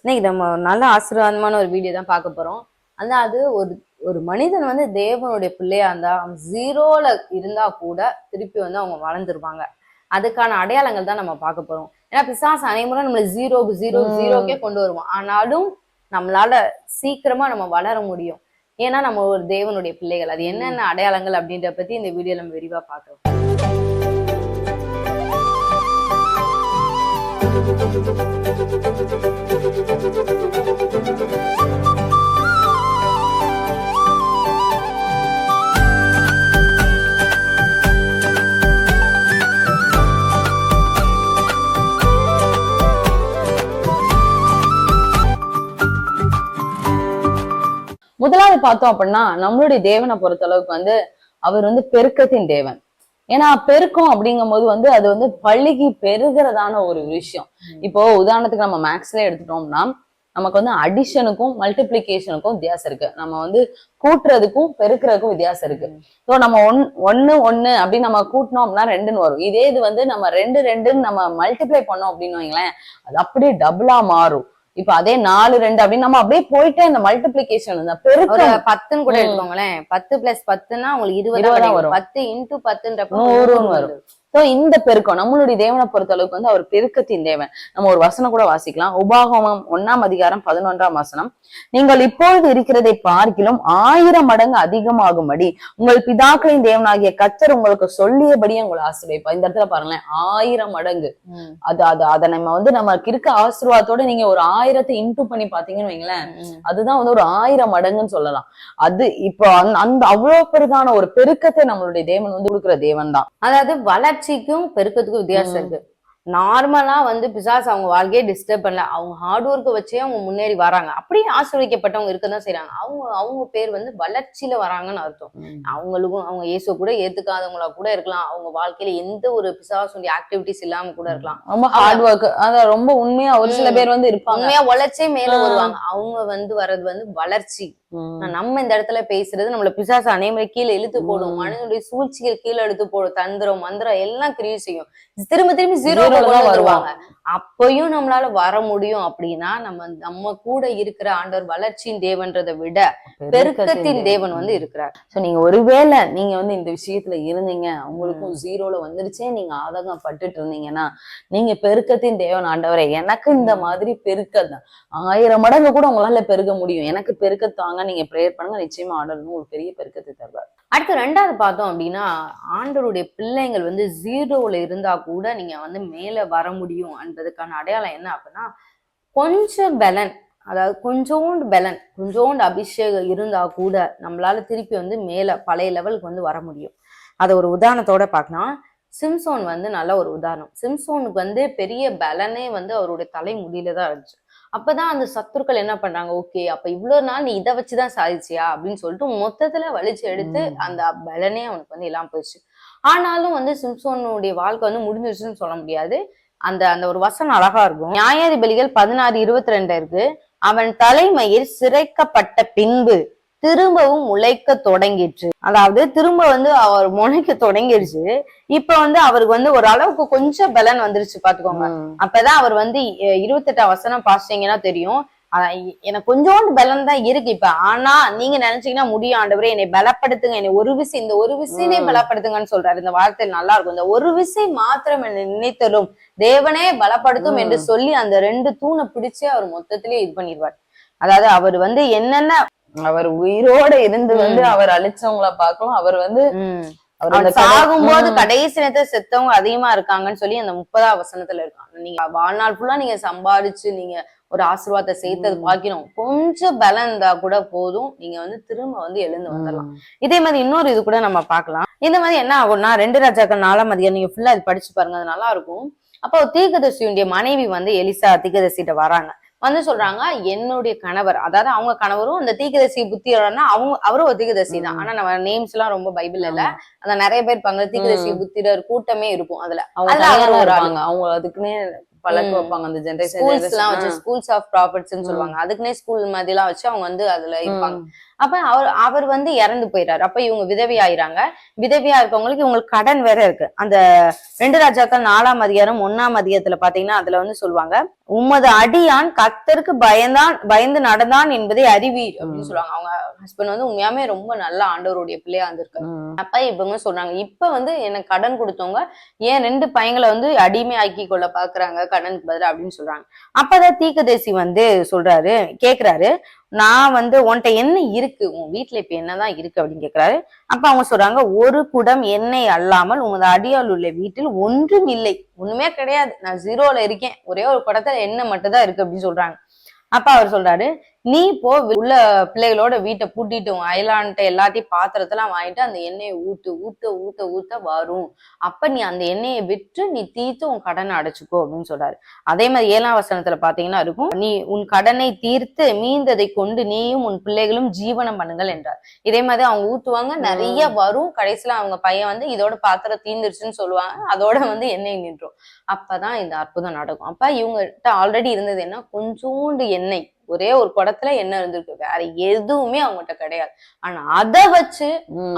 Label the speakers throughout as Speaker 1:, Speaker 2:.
Speaker 1: இன்னைக்கு நம்ம நல்ல ஆசீர்வாதமான ஒரு வீடியோ தான் பார்க்க போறோம். அந்த அது ஒரு ஒரு மனிதன் வந்து தேவனுடைய பிள்ளையா இருந்தா ஜீரோல இருந்தா கூட திருப்பி வந்து அவங்க வளர்ந்துருவாங்க. அதுக்கான அடையாளங்கள் தான் நம்ம பார்க்க போறோம். ஏன்னா அனைமுறை நம்மள ஜீரோக்கு ஜீரோ
Speaker 2: உம்.
Speaker 1: ஜீரோக்கே கொண்டு வருவோம் ஆனாலும் நம்மளால சீக்கிரமா நம்ம வளர முடியும். ஏன்னா நம்ம ஒரு தேவனுடைய பிள்ளைகள். அது என்னென்ன அடையாளங்கள் அப்படின்ற பத்தி இந்த வீடியோ நம்ம விரிவா பார்க்கலாம்.
Speaker 2: முதலாவது பார்த்தோம் அப்படின்னா நம்மளுடைய தேவனை பொறுத்த அளவுக்கு வந்து அவர் வந்து பெருக்கத்தின் தேவன். ஏன்னா பெருக்கம் அப்படிங்கும் போது வந்து அது வந்து பள்ளிக்கு பெருகிறதான ஒரு விஷயம். இப்போ உதாரணத்துக்கு நம்ம மேக்ஸ்ல எடுத்துட்டோம்னா நமக்கு வந்து அடிஷனுக்கும் மல்டிப்ளிகேஷனுக்கும் வித்தியாசம் இருக்கு. நம்ம வந்து கூட்டுறதுக்கும் பெருக்கிறதுக்கும் வித்தியாசம் இருக்கு. ஸோ நம்ம ஒன் ஒன்னு ஒன்னு அப்படின்னு நம்ம கூட்டினோம் அப்படின்னா ரெண்டுன்னு வரும். இதே இது வந்து நம்ம ரெண்டு ரெண்டுன்னு நம்ம மல்டிப்ளை பண்ணோம் அப்படின்னு வைங்களேன் அது அப்படியே டபுளா மாறும். இப்ப அதே நாலு ரெண்டு அப்படின்னு நம்ம அப்படியே போயிட்டே இந்த மல்டிப்ளிகேஷன் இந்த
Speaker 1: ஒரு
Speaker 2: பெருக்கம்
Speaker 1: பத்துன்னு கூட. எடுத்துக்கோங்களேன் பத்து பிளஸ் பத்துன்னா உங்களுக்கு இருபது வரும். பத்து இன்டூ பத்துன்றப்ப
Speaker 2: நூறுன்னு வரும். ஸோ இந்த பெருக்கம் நம்மளுடைய தேவனை பொறுத்த அளவுக்கு வந்து அவர் பெருக்கத்தின் தேவன். நம்ம ஒரு வசனம் கூட வாசிக்கலாம். உபாகமம் ஒண்ணாம் அதிகாரம் பதினொன்றாம் வசனம். நீங்கள் இப்பொழுது இருக்கிறதை பார்க்கிலும் ஆயிரம் மடங்கு அதிகமாகும்படி உங்கள் பிதாக்களின் தேவனாகிய கத்தர் உங்களுக்கு சொல்லியபடியே உங்களை ஆசீர்வதிப்பார். இந்த இடத்துல பாருங்களேன் ஆயிரம் மடங்கு. அது அது அதை நம்ம வந்து நமக்கு இருக்க ஆசீர்வாதத்தோட நீங்க ஒரு ஆயிரத்தை இன்டூ பண்ணி பாத்தீங்கன்னு வைங்களேன். அதுதான் வந்து ஒரு ஆயிரம் மடங்குன்னு சொல்லலாம். அது இப்போ அந்த- அவ்வளவு பெரிதான ஒரு பெருக்கத்தை நம்மளுடைய தேவன் வந்து கொடுக்குற தேவன் தான்
Speaker 1: அதாவது வளர்ச்சிக்கும் பெருக்கத்துக்கும் வித்தியாசம். இருக்கு நார்மலா வந்து பிசாஸ் அவங்க வாழ்க்கையே டிஸ்டர்ப் பண்ணல. அவங்க ஹார்ட் ஒர்க்கை வச்சே அவங்க முன்னேறி வராங்க. அப்படியே ஆசிர்வதிக்கப்பட்டவங்க இருக்கதான் செய்றாங்க. அவங்க அவங்க பேர் வந்து வளர்ச்சியில வராங்கன்னு அர்த்தம். அவங்களுக்கும் அவங்க இயேசு கூட ஏத்துக்காதவங்களா கூட இருக்கலாம். அவங்க வாழ்க்கையில எந்த ஒரு பிசாசுடைய ஆக்டிவிட்டிஸ் இல்லாம கூட இருக்கலாம்.
Speaker 2: ரொம்ப ஹார்ட் ஒர்க் அத ரொம்ப உண்மையா ஒரு சில பேர் வந்து இருப்பாங்க.
Speaker 1: உண்மையா உழைச்சே மேல. வருவாங்க. அவங்க வந்து வர்றது வந்து வளர்ச்சி. நம்ம இந்த இடத்துல பேசுறது நம்மள பிசாசு அனைவரை கீழே இழுத்து போடும். மனிதனுடைய சூழ்ச்சிகள் கீழே இழுத்து போடும். தந்திரம் மந்திரம் எல்லாம் கிரியை செய்யும். திரும்ப திரும்பி ஜீரோ
Speaker 2: தான்
Speaker 1: கொண்டு
Speaker 2: வருவாங்க.
Speaker 1: அப்பயும் நம்மளால வர முடியும் அப்படின்னா நம்ம நம்ம கூட இருக்கிற ஆண்டவர் வளர்ச்சியின் தேவன்றதை விட பெருக்கத்தின் தேவன். வந்து இருக்கிறார்.
Speaker 2: சோ நீங்க ஒருவேளை நீங்க வந்து இந்த விஷயத்துல இருந்தீங்க உங்களுக்கும் ஜீரோல வந்துருச்சே நீங்க ஆதகம் பட்டுட்டு இருந்தீங்கன்னா நீங்க பெருக்கத்தின் தேவன் ஆண்டவரே. எனக்கு இந்த மாதிரி பெருக்கம் தான். ஆயிரம் மடங்கு கூட உங்களால பெருக முடியும். எனக்கு பெருக்கத்தாங்க நீங்க ப்ரேயர் பண்ணுங்க நிச்சயமா ஆண்டவர் ஒரு பெரிய பெருக்கத்தை தருவார்.
Speaker 1: அடுத்து ரெண்டாவது பார்த்தோம் அப்படின்னா ஆண்டவருடைய பிள்ளைங்கள் வந்து ஜீரோல இருந்தா கூட நீங்க வந்து மேல வர முடியும் என்பதுக்கான அடையாளம் என்ன அப்படின்னா கொஞ்சம் பலன் அதாவது கொஞ்சோண்டு பலன் கொஞ்சோண்டு அபிஷேகம் இருந்தா கூட நம்மளால திருப்பி வந்து மேல பழைய லெவலுக்கு வந்து வர முடியும். அதை ஒரு உதாரணத்தோட பார்க்கலாம். சிம்சோன் வந்து நல்ல ஒரு உதாரணம். சிம்சோனுக்கு வந்து பெரிய பலனே வந்து அவருடைய தலை முடியில தான் இருந்துச்சு. அப்பதான் அந்த சத்துருக்கள் என்ன பண்றாங்க? ஓகே அப்ப இவ்வளவு நாள் நீ இதை வச்சுதான் சாதிச்சியா? அப்படின்னு சொல்லிட்டு மொத்தத்துல வலிச்சு எடுத்து. அந்த பலனே அவனுக்கு வந்து இல்லாம போயிடுச்சு. ஆனாலும் வந்து சிம்சோனுடைய வாழ்க்கை வந்து முடிஞ்சிருச்சுன்னு சொல்ல முடியாது. அந்த அந்த ஒரு வசனம் அழகா இருக்கும். நியாயாதிபதிகள் பதினாறு இருபத்தி ரெண்டு இருக்கு. அவன் தலைமையில் சிறைக்கப்பட்ட பின்பு திரும்பவும் முளைக்க தொடங்கிற்று அதாவது திரும்ப வந்து அவர் முளைக்க தொடங்கிருச்சு இப்ப வந்து அவருக்கு வந்து ஒரு அளவுக்கு கொஞ்சம் பலன் வந்துருச்சு பாத்துக்கோங்க. அப்பதான் அவர் வந்து இருபத்தெட்டாம் வசனம் பாசிட்டீங்கன்னா தெரியும். எனக்கு கொஞ்சோண்டு பலன் தான் இருக்கு இப்ப. ஆனா நீங்க நினைச்சீங்கன்னா முடியும் ஆண்டவரே என்னை பலப்படுத்துங்க. என்னை ஒரு விசை இந்த ஒரு விசையிலே. பலப்படுத்துங்கன்னு சொல்றாரு. இந்த வார்த்தை நல்லா இருக்கும். இந்த ஒரு விசை மாத்திரம் என்னை நினைத்தரும் தேவனே பலப்படுத்தும். என்று சொல்லி அந்த ரெண்டு தூணை பிடிச்சு அவர் மொத்தத்திலே இது பண்ணிடுவார். அதாவது அவர் வந்து என்னென்ன
Speaker 2: அவர் உயிரோட இருந்து வந்து. அவர் அழிச்சவங்கள பார்க்கலாம் அவர் வந்து
Speaker 1: சாகும்போது. கடைசி நேரத்துல செத்தவங்க அதிகமா இருக்காங்கன்னு சொல்லி அந்த முப்பதாம் வசனத்துல இருக்காங்க. நீங்க வாழ்நாள் ஃபுல்லா நீங்க சம்பாதிச்சு நீங்க ஒரு ஆசீர்வாதத்தை சேர்த்தது
Speaker 2: ம்.
Speaker 1: பாக்கணும் கொஞ்சம் பலம் இருந்தா கூட போதும். நீங்க வந்து திரும்ப வந்து எழுந்து வந்துடலாம். இதே மாதிரி இன்னொரு இது கூட நம்ம பார்க்கலாம். இந்த மாதிரி என்ன ஆகும்னா ரெண்டு ராஜாக்கள் நாலாம் அதிகாரம் நீங்க ஃபுல்லா இது படிச்சு பாருங்க அது நல்லா இருக்கும். அப்போ தீர்க்கதரிசியுடைய மனைவி வந்து எலிசா தீர்க்கதரிசிட்ட வராங்க. வந்து சொல்றாங்க என்னுடைய கணவர் அதாவது அவங்க கணவரும் அந்த தீர்க்கதரிசி புத்திரன்னா அவங்க அவரும் ஒரு தீர்க்கதரிசி தான். ஆனா நம்ம நேம்ஸ் எல்லாம் ரொம்ப பைபிள் இல்ல. அந்த நிறைய பேர் இருப்பாங்க தீர்க்கதரிசி
Speaker 2: ம்.
Speaker 1: புத்திரர் கூட்டமே இருக்கும் அதுல
Speaker 2: அவங்க அவங்க அதுக்குன்னே பழக்க. வைப்பாங்க. அந்த
Speaker 1: எல்லாம் வச்சு
Speaker 2: ஜென்ரேஷன்
Speaker 1: ஸ்கூல்ஸ் ஆஃப் ப்ராப்பர்ட்ஸ்
Speaker 2: ம்.
Speaker 1: சொல்லுவாங்க. அதுக்குன்னே ஸ்கூல் மாதிரி எல்லாம் வச்சு அவங்க வந்து அதுல இருப்பாங்க. அப்ப அவர் அவர் வந்து இறந்து போயிறாரு. அப்ப இவங்க விதவி ஆயிராங்க விதவியா இருக்கவங்களுக்கு இவங்களுக்கு கடன் வேற இருக்கு. அந்த ரெண்டு ராஜாக்கள் நாலாம் அதிகாரம் ஒன்னாம் அதிகாரத்துல பாத்தீங்கன்னா அதுல வந்து சொல்லுவாங்க உமது அடியான் கத்தருக்கு பயந்தான் பயந்து நடந்தான் என்பதை அறிவீர். அப்படின்னு. சொல்லுவாங்க. அவங்க ஹஸ்பண்ட் வந்து உண்மையாமே ரொம்ப நல்ல ஆண்டவருடைய பிள்ளையா இருந்திருக்காரு. அப்ப இவங்க சொல்றாங்க இப்ப வந்து எனக்கு கடன் கொடுத்தவங்க ஏன் ரெண்டு பையங்களை வந்து அடிமை ஆக்கி கொள்ள பாக்குறாங்க? கண்ணன் பதிலா அப்படின்னு சொல்றாங்க. அப்பதான் தீக்கதேசி வந்து சொல்றாரு கேக்குறாரு நான் வந்து உன்கிட்ட என்ன இருக்கு? உன் வீட்டுல இப்ப என்னதான் இருக்கு அப்படின்னு கேக்குறாரு. அப்ப அவங்க சொல்றாங்க ஒரு குடம் எண்ணெய் அல்லாமல் உமது அடியால் உள்ள வீட்டில் ஒன்றும் இல்லை. ஒண்ணுமே கிடையாது. நான் ஜீரோல இருக்கேன். ஒரே ஒரு குடத்துல எண்ணெய் மட்டும் தான் இருக்கு அப்படின்னு சொல்றாங்க. அப்ப அவர் சொல்றாரு நீ போ உள்ள பிள்ளைகளோட வீட்டை பூட்டிட்டு அயலான்ட்ட எல்லாத்தையும் பாத்திரத்தெல்லாம் வாங்கிட்டு அந்த எண்ணெயை ஊத்து ஊத்த ஊத்த ஊத்த வரும். அப்ப நீ அந்த எண்ணெயை விற்று நீ தீர்த்து உன் கடனை அடைச்சுக்கோ அப்படின்னு சொல்றாரு. அதே மாதிரி ஏழாம் வசனத்துல பாத்தீங்கன்னா இருக்கும் நீ உன் கடனை தீர்த்து மீந்ததை கொண்டு நீயும் உன் பிள்ளைகளும் ஜீவனம் பண்ணுங்கள் என்றார். இதே மாதிரி அவங்க ஊத்துவாங்க நிறைய வரும். கடைசியில அவங்க பையன் வந்து இதோட பாத்திரம் தீந்துருச்சுன்னு சொல்லுவாங்க அதோட வந்து எண்ணெய் நின்றும் அப்பதான் இந்த அற்புதம் நடக்கும். அப்ப இவங்ககிட்ட ஆல்ரெடி இருந்தது என்ன? கொஞ்சோண்டு எண்ணெய். ஒரே ஒரு குடத்துல எண்ணெய் இருந்திருக்கு? வேற எதுவுமே அவங்ககிட்ட கிடையாது. ஆனா அதை வச்சு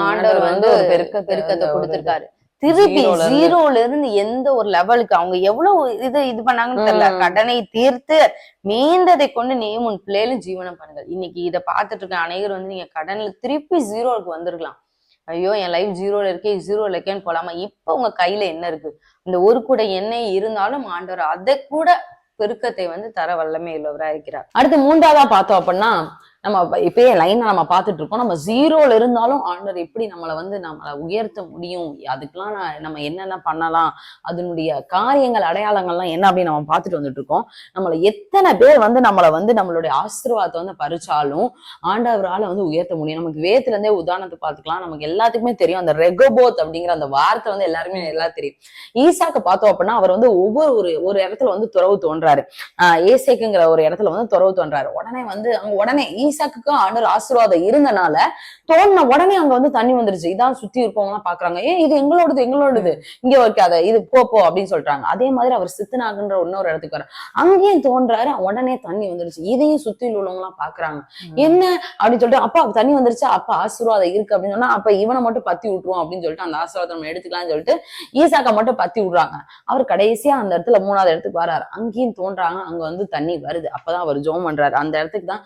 Speaker 1: ஆண்டவர் வந்து
Speaker 2: ஒரு பெருக்கத்தை
Speaker 1: கொடுத்திருக்காரு. திருப்பி. ஜீரோல இருந்து எந்த ஒரு லெவலுக்கு அவங்க எவ்வளவு இது இது பண்ணாங்கன்னு தெரியல. கடனை தீர்த்து மீந்ததை கொண்டு நீயும் உன் பிள்ளைகளும் ஜீவனம் பண்ணுங்கள். இன்னைக்கு இதை பார்த்துட்டு இருக்க அனைவரும் வந்து நீங்க கடன்ல திருப்பி ஜீரோவுக்கு வந்திருக்கலாம். ஐயோ என் லைஃப் ஜீரோல இருக்கே ஜீரோல இருக்கேன்னு போலாமா? இப்ப உங்க கையில என்ன இருக்கு? இந்த ஒரு கூட எண்ணெய் இருந்தாலும் ஆண்டவர் அதை கூட பெருக்கத்தை வந்து தர வல்லமை உள்ளவரா இருக்கிறார்.
Speaker 2: அடுத்து மூன்றாவதா பார்த்தோம் அப்படின்னா நம்ம இப்பயே லைனை நம்ம பார்த்துட்டு இருக்கோம் நம்ம ஜீரோல இருந்தாலும் ஆண்டவர் எப்படி நம்மளை வந்து நம்மளை உயர்த்த முடியும்? அதுக்கெல்லாம் நம்ம என்னென்ன பண்ணலாம்? அதனுடைய காரியங்கள் அடையாளங்கள்லாம் என்ன அப்படின்னு நம்ம பார்த்துட்டு வந்துட்டு இருக்கோம் நம்மளை எத்தனை பேர் வந்து நம்மளை வந்து நம்மளுடைய ஆசீர்வாதத்தை வந்து பறிச்சாலும் ஆண்டவரால வந்து உயர்த்த முடியும். நமக்கு வேத்துல இருந்தே உதாரணத்துக்கு பார்த்துக்கலாம். நமக்கு எல்லாத்துக்குமே தெரியும். அந்த ரெகோபோத் அப்படிங்கிற அந்த வார்த்தை வந்து எல்லாருமே எல்லாம் தெரியும். ஈசாக்கு பார்த்தோம் அப்படின்னா அவர் வந்து ஒவ்வொரு ஒரு ஒரு இடத்துல வந்து துறவு தோன்றாரு. ஆஹ் ஏசேக்குங்கிற ஒரு இடத்துல வந்து துறவு தோன்றாரு. உடனே வந்து அங்க உடனே ஈசாக்குக்கும் ஆண்டவர் ஆசீர்வாதம் இருந்தனால தோணுன உடனே அங்க வந்து தண்ணி வந்துருச்சு. இதான் சுத்தி இருக்கவங்க பாக்குறாங்க. ஏன் இது எங்களோடது எங்களோடது. இங்க வைக்காத இது போ போ அப்படின்னு சொல்றாங்க. அதே மாதிரி அவர் சித்தனாகுன்ற இன்னொரு இடத்துக்கு வர அங்கேயும் தோன்றாரு உடனே தண்ணி வந்துருச்சு. இதையும் சுத்தியில் உள்ளவங்க எல்லாம் பாக்குறாங்க என்ன அப்படின்னு சொல்லிட்டு அப்பா தண்ணி வந்துருச்சு. அப்ப ஆசீர்வாதம் இருக்கு அப்படின்னு சொன்னா அப்ப இவனை மட்டும் பத்தி விட்டுருவோம் அப்படின்னு சொல்லிட்டு அந்த ஆசீர்வாதம் நம்ம எடுத்துக்கலாம்னு சொல்லிட்டு ஈசாக்கா மட்டும் பத்தி விடுறாங்க. அவர் கடைசியா அந்த இடத்துல மூணாவது இடத்துக்கு வராரு அங்கேயும் தோன்றாங்க அங்க வந்து தண்ணி வருது. அப்பதான் அவர் ஜோம் பண்றாரு. அந்த இடத்துக்கு தான்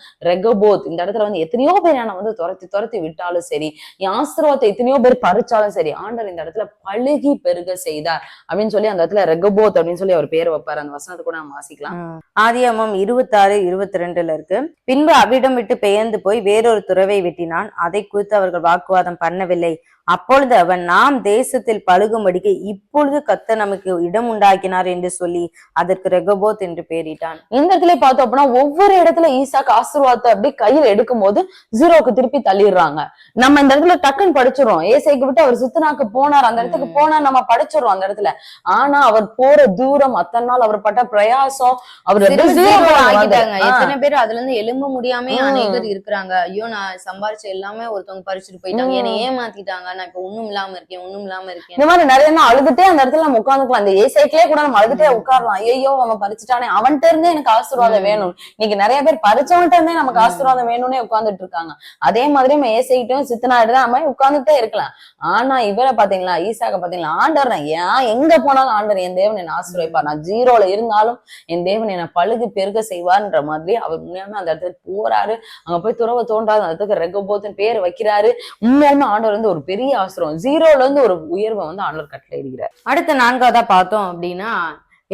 Speaker 2: ரெகபோத் இந்த இடத்துல வந்து எத்தனையோ பேர் என்னை வந்து துரத்தி துரத்தி விட்டாலும் சரி என் ஆசீர்வாதத்தை எத்தனையோ பேர் பறிச்சாலும் சரி ஆண்டவர் இந்த இடத்துல பழுகி பெருக செய்தார் அப்படின்னு சொல்லி அந்த இடத்துல ரெகபோத் அப்படின்னு சொல்லி அவர் பேர் வைப்பாரு. அந்த வசனத்தை கூட நம்ம வாசிக்கலாம்.
Speaker 1: ஆதியாமம் இருபத்தாறு இருபத்தி ரெண்டுல இருக்கு. பின்பு அவ்விடம் விட்டு பெயர்ந்து போய் வேறொரு துறவை வெட்டினான். அதை குறித்து அவர்கள் வாக்குவாதம் பண்ணவில்லை. அப்பொழுது அவன் நாம் தேசத்தில் பழுகும்படிக்கு இப்பொழுது கத்த நமக்கு இடம் உண்டாக்கினார் என்று சொல்லி அதற்கு ரெகபோத் என்று பெயரிட்டான்
Speaker 2: இந்த இடத்துல பார்த்தோம் அப்படின்னா ஒவ்வொரு இடத்துல ஈசாக்கு ஆசீர்வாதத்தை அப்படியே கையில எடுக்கும் போது ஜீரோக்கு திருப்பி தள்ளிடுறாங்க நம்ம இந்த இடத்துல டக்குன்னு படிச்சிடறோம் ஏசைக்கு விட்டு அவர் சித்தனாக்கு போனார் அந்த இடத்துக்கு
Speaker 1: ம்.
Speaker 2: போனார் நம்ம படிச்சிடறோம் அந்த இடத்துல ஆனா அவர் போற தூரம் அத்தனை நாள் அவர் பட்ட பிரயாசம் அவர்
Speaker 1: திரும்ப
Speaker 2: அப்படியே
Speaker 1: zero
Speaker 2: zero
Speaker 1: ஆக்கிட்டாங்க
Speaker 2: ஆ.
Speaker 1: எத்தனை பேர் அதுல இருந்து எழும்ப முடியாம. அநேகர் இருக்கிறாங்க ஐயோ நான் சம்பாரிச்ச எல்லாமே ஒருத்தவங்க பறிச்சுட்டு போயிட்டாங்க. என்னை ஏமாத்திட்டாங்க நான் இப்ப ஒண்ணும் இல்லாம இருக்கேன் ஒண்ணும் இல்லாம இருக்கேன்.
Speaker 2: இந்த மாதிரி நிறைய நாள் அழுதுட்டே அந்த இடத்துல நம்ம உட்காந்துக்கலாம் இந்த ஏசைக்கிலே கூட நம்ம அழுதுட்டே உட்காரலாம் ஐயோ அவன் பறிச்சுட்டானே. அவன்கிட்ட இருந்தே எனக்கு ஆசீர்வாதம். வேணும். இன்னைக்கு நிறைய பேர் பறிச்சவன்கிட்ட இருந்தே நமக்கு. ஆசீர்வாதம் வேணும்னே உட்கார்ந்துட்டு இருக்காங்க. அதே மாதிரி நம்ம ஏசைக்கிட்டும் சித்தனாயிட்டு தான் உட்கார்ந்துட்டே இருக்கலாம். ஆனா இவரை பாத்தீங்களா ஈசாக்க பாத்தீங்களா ஆண்டவர் நான் ஏன் எங்க போனாலும் ஆண்டவர் என் தேவன் என்ன ஆசீர்வைப்பார் நான் ஜீரோல இருந்தாலும் என் தேவன் என்ன பழுகு பெருக செய்வார்ன்ற மாதிரி அவர் உண்மையாலுமே அந்த இடத்துல போறாரு. அங்க போய் துறவை தோன்றாரு. அந்த இடத்துக்கு ரெகபோத்தின் பேர் வைக்கிறாரு. உண்மையாலுமே ஆண்டவர் வந்து ஒரு பெரிய ஆசிரம். ஜீரோல இருந்து ஒரு உயர்வை வந்து ஆண்டவர் கட்டளை இடுகிறார்.
Speaker 1: அடுத்த நான்காவதா பார்த்தோம் அப்படின்னா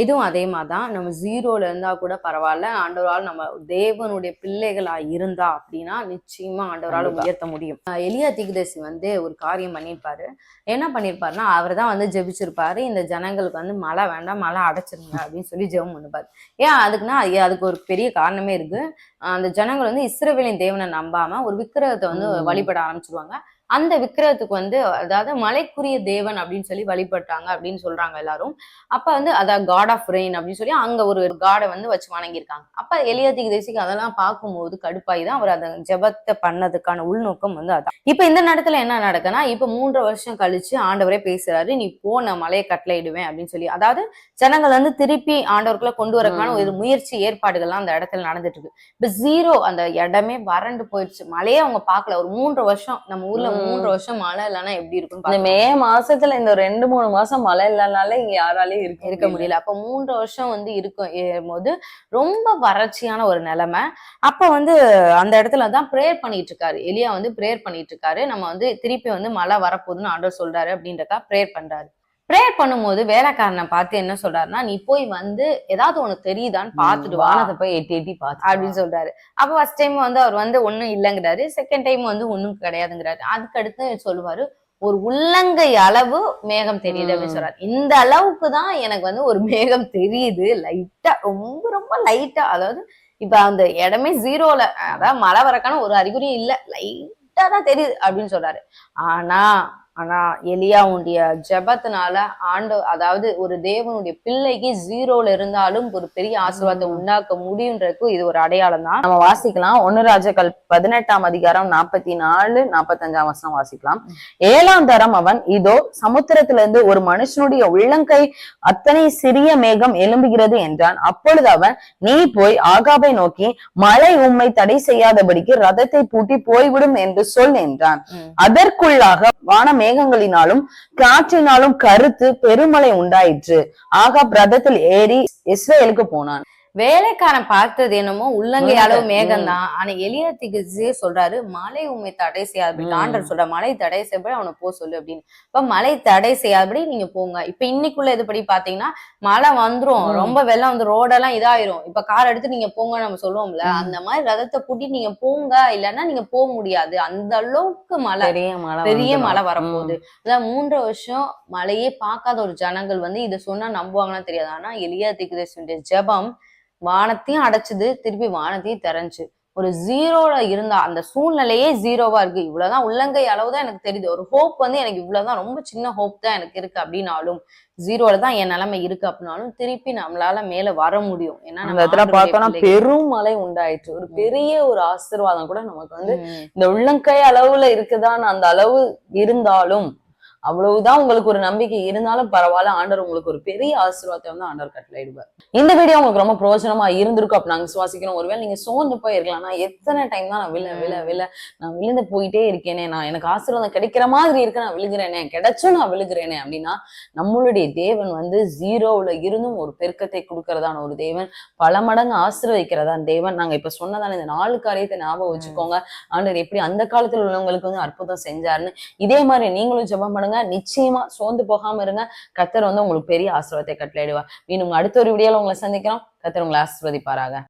Speaker 1: இதுவும் அதே மாதிரிதான். நம்ம ஜீரோல இருந்தா கூட பரவாயில்ல. ஆண்டவரால் நம்ம தேவனுடைய பிள்ளைகளா இருந்தா அப்படின்னா நிச்சயமா ஆண்டவரால். உயர்த்த முடியும். எலியா திகுதேசி வந்து ஒரு காரியம் பண்ணியிருப்பாரு. என்ன பண்ணியிருப்பாருன்னா அவர் தான் வந்து ஜெபிச்சிருப்பாரு. இந்த ஜனங்களுக்கு வந்து மழை வேண்டாம் மழை அடைச்சிருங்க அப்படின்னு சொல்லி ஜெபம் பண்ணுப்பாரு ஏன் அதுக்குன்னா அதுக்கு ஒரு பெரிய காரணமே இருக்கு. அந்த ஜனங்கள் வந்து இஸ்ரவேலின் தேவனை நம்பாம ஒரு விக்கிரகத்தை வந்து. வழிபட ஆரம்பிச்சிருவாங்க. அந்த விக்கிரகத்துக்கு வந்து அதாவது மலைக்குரிய தேவன் அப்படின்னு சொல்லி வழிபட்டாங்க அப்படின்னு சொல்றாங்க எல்லாரும். அப்ப வந்து அதான் காட் ஆஃப் ரெயின் அப்படின்னு சொல்லி அங்க ஒரு காடை வந்து வச்சு வணங்கியிருக்காங்க. அப்ப எளியத்திக்கு தேசிக்கு அதெல்லாம் பார்க்கும்போது கடுப்பாய் தான் அவர் அந்த ஜெபத்தை பண்ணதுக்கான உள்நோக்கம் வந்து அதான். இப்ப இந்த நேரத்துல என்ன நடக்குன்னா இப்ப மூன்று வருஷம் கழிச்சு ஆண்டவரே பேசுறாரு நீ போ நான் மலையை கட்டளையிடுவேன் அப்படின்னு சொல்லி. அதாவது ஜனங்கள் வந்து திருப்பி ஆண்டவருக்குள்ள கொண்டு வரக்கான ஒரு முயற்சி ஏற்பாடுகள்லாம் அந்த இடத்துல நடந்துட்டு இருக்கு. இப்ப ஜீரோ அந்த இடமே வறண்டு போயிடுச்சு. மழையே அவங்க பார்க்கல. ஒரு மூன்று வருஷம் நம்ம ஊர்ல. மூன்று வருஷம் மழை இல்லைன்னா எப்படி இருக்கும்னு
Speaker 2: இந்த மே மாசத்துல இந்த ரெண்டு மூணு மாசம் மழை இல்லைனால இங்க யாராலையும் இருக்க
Speaker 1: இருக்க முடியல. அப்ப மூன்று வருஷம் வந்து இருக்கும் போது ரொம்ப வறட்சியான ஒரு நிலைமை. அப்ப வந்து அந்த இடத்துல தான் ப்ரேயர் பண்ணிட்டு இருக்காரு. எலியா வந்து ப்ரேயர் பண்ணிட்டு இருக்காரு. நம்ம வந்து திருப்பி வந்து மழை வரப்போகுதுன்னு ஆண்டவர் சொல்றாரு அப்படின்றக்கா ப்ரேயர் பண்றாரு. ப்ரேயர் பண்ணும்போது வேலைக்காரனை பார்த்து என்ன சொல்றாருன்னா நீ போய் வந்து ஏதாவது உனக்கு தெரியுதான்னு பார்த்துட்டு வா.
Speaker 2: வானத்தை போய் எட்டி எட்டி பார்த்து
Speaker 1: அப்படின்னு சொல்றாரு. அப்ப ஃபர்ஸ்ட் டைம் வந்து அவர் வந்து ஒண்ணும் இல்லைங்கிறாரு. செகண்ட் டைம் வந்து ஒண்ணும் கிடையாதுங்கிறாரு. அதுக்கு அடுத்து சொல்லுவாரு ஒரு உள்ளங்கை அளவு மேகம் தெரியுது அப்படின்னு. சொல்றாரு. இந்த அளவுக்கு தான் எனக்கு வந்து ஒரு மேகம் தெரியுது. லைட்டா ரொம்ப ரொம்ப லைட்டா அதாவது இப்ப அந்த இடமே ஜீரோல அதாவது மழை வரக்கான ஒரு அறிகுறியும் இல்ல. லைட்டா தான் தெரியுது அப்படின்னு சொல்றாரு. ஆனா ஆனா எலியாவுடைய ஜெபத்தினால ஆண்டு அதாவது ஒரு தேவனுடைய பிள்ளைக்கு ஜீரோல இருந்தாலும் ஒரு பெரிய ஆசீர்வாதத்தை. உண்டாக்க முடியுன்றதுக்கு இது ஒரு அடையாளம் தான்.
Speaker 2: நம்ம வாசிக்கலாம். ஒன்னு ராஜாக்கள் பதினெட்டாம் அதிகாரம் நாற்பத்தி நாலு நாற்பத்தஞ்சாம் வசனம் வாசிக்கலாம். ஏழாம் தரம் அவன் இதோ சமுத்திரத்திலிருந்து ஒரு மனுஷனுடைய உள்ளங்கை அத்தனை சிறிய மேகம் எழும்புகிறது என்றான். அப்பொழுது அவன் நீ போய் ஆகாபை நோக்கி மழை உம்மை தடை செய்யாதபடிக்கு ரதத்தை பூட்டி போய்விடும் என்று சொல் என்றான். அதற்குள்ளாக வான மேகங்களினாலும் காற்றினாலும் கருத்து பெருமழை உண்டாயிற்று. ஆகாப் ரதத்தில் ஏறி இஸ்ரேலுக்கு போனான்.
Speaker 1: வேலைக்காரன் பார்த்தது என்னமோ உள்ளங்கை அளவு. மேகம் தான். ஆனா எலியத்துக்கு சொல்றாரு மழை உண்மை தடை செய்யாதபடி. ஆண்டர் சொல்ற மழை தடை செய்யபடி அவனை போ சொல்லு அப்படின்னு. இப்ப மழை தடை செய்யாதபடி நீங்க போங்க. இப்ப இன்னைக்குள்ள இதுபடி பாத்தீங்கன்னா மழை வந்துரும். ரொம்ப வெள்ளம் வந்து ரோடெல்லாம் இதாயிரும். இப்ப கார் எடுத்து நீங்க போங்க நம்ம சொல்லுவோம்ல. அந்த மாதிரி ரதத்தை கூட்டி நீங்க போங்க. இல்லைன்னா நீங்க போக முடியாது. அந்த அளவுக்கு மழை.
Speaker 2: பெரிய மழை
Speaker 1: பெரிய. மழை வரப்போகுது. அதான் மூன்று வருஷம் மழையே பார்க்காத ஒரு ஜனங்கள் வந்து இதை சொன்னா நம்புவாங்கன்னு தெரியாது. ஆனா எளியா திக்குதேசனுடைய ஜெபம் வானத்தையும் அடைச்சுது திருப்பி வானத்தையும் திறந்துச்சு. ஒரு ஜீரோல இருந்தா அந்த சூழ்நிலையே ஜீரோவா இருக்கு. இவ்வளவுதான் உள்ளங்கை அளவுதான் எனக்கு தெரியுது. ஒரு ஹோப் வந்து எனக்கு இவ்வளவுதான் ரொம்ப சின்ன ஹோப் தான் எனக்கு இருக்கு அப்படின்னாலும் ஜீரோல தான் என் நிலைமை இருக்கு அப்படின்னாலும் திருப்பி நம்மளால மேல வர முடியும். ஏன்னா
Speaker 2: அந்த
Speaker 1: நம்ம
Speaker 2: இடத்துல பார்த்தோம்னா. பெரும் மழை உண்டாயிற்று ஒரு பெரிய ஒரு ஆசீர்வாதம் கூட நமக்கு வந்து. இந்த உள்ளங்கை அளவுல இருக்குதான் அந்த அளவு இருந்தாலும் அவ்வளவுதான் உங்களுக்கு ஒரு நம்பிக்கை இருந்தாலும் பரவாயில்ல ஆண்டவர் உங்களுக்கு ஒரு பெரிய ஆசீர்வாதத்தை வந்து ஆண்டவர் கட்டளையிடுவார். இந்த வீடியோ உங்களுக்கு ரொம்ப பிரயோஜனமா இருந்திருக்கும் அப்ப நாங்க சுவாசிக்கிறோம் ஒருவேளை நீங்க சோர்ந்து போய் இருக்கலாம் நான் எத்தனை டைம் தான் நான் விழ விழ விழ நான் விழுந்து போயிட்டே இருக்கேனே நான் எனக்கு ஆசீர்வாதம் கிடைக்கிற மாதிரி இருக்கு நான் விழுகிறேனே கிடைச்சும் நான் விழுகிறேனே அப்படின்னா நம்மளுடைய தேவன் வந்து ஜீரோவுல இருந்தும் ஒரு பெருக்கத்தை கொடுக்கறதான ஒரு தேவன். பல மடங்கு ஆசீர்வதிக்கிறதான் தேவன். நாங்க இப்ப சொன்னதான இந்த நாலு காரியத்தை ஞாபகம் வச்சுக்கோங்க. ஆண்டவர் எப்படி அந்த காலத்துல உள்ளவங்களுக்கு வந்து அற்புதம் செஞ்சாருன்னு இதே மாதிரி நீங்களும் ஜெபம் பண்ணுங்க. நிச்சயமா சோர்ந்து போகாம இருங்க. கத்தர் வந்து உங்களுக்கு பெரிய ஆசீர்வாதத்தை கட்டளையிடுவார். மீண்டும் அடுத்த ஒரு வீடியோல உங்களை சந்திக்கிறோம். கத்தர் உங்களை ஆசிர்வதிப்பாராக.